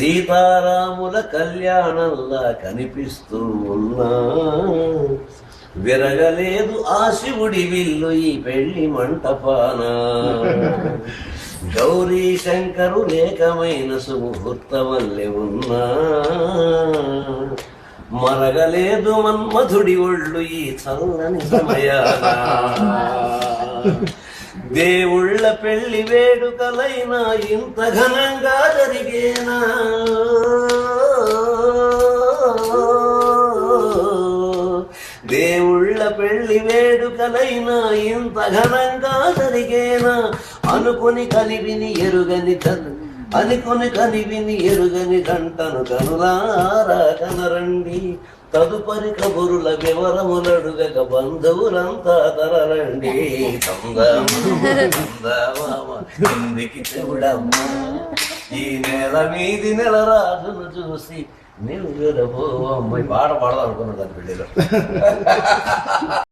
సీతారాముల కళ్యాణంలా కనిపిస్తూ ఉన్నా. విరగలేదు ఆ శివుడి విల్లు ఈ పెళ్ళి మంటపాన. గౌరీ శంకరు లేకమైన సుముహూర్తమల్లె ఉన్నా. మరగలేదు మన్మధుడి ఒళ్ళు ఈ చల్లని సమయాన. దేవుళ్ళ పెళ్ళి వేడుకలైనా ఇంత ఘనంగా జరిగేనా దేవుళ్ళ పెళ్ళి వేడుకలైనా ఇంత ఘనంగా జరిగేనా? అనుకుని కలివిని ఎరుగని తను అనుకుని కనివిని ఎరుగని గంటను కనులారా కనరండి. తదుపరి కబురుల వివరములడుగక బంధువులంతా తరలండి ఇందికి చెవుడమ్మా. ఈ నెల మీది నెల రాజును చూసి நீ போவோம் போய் பாட பாடதான் இருக்கணும் அந்த பிள்ளையில.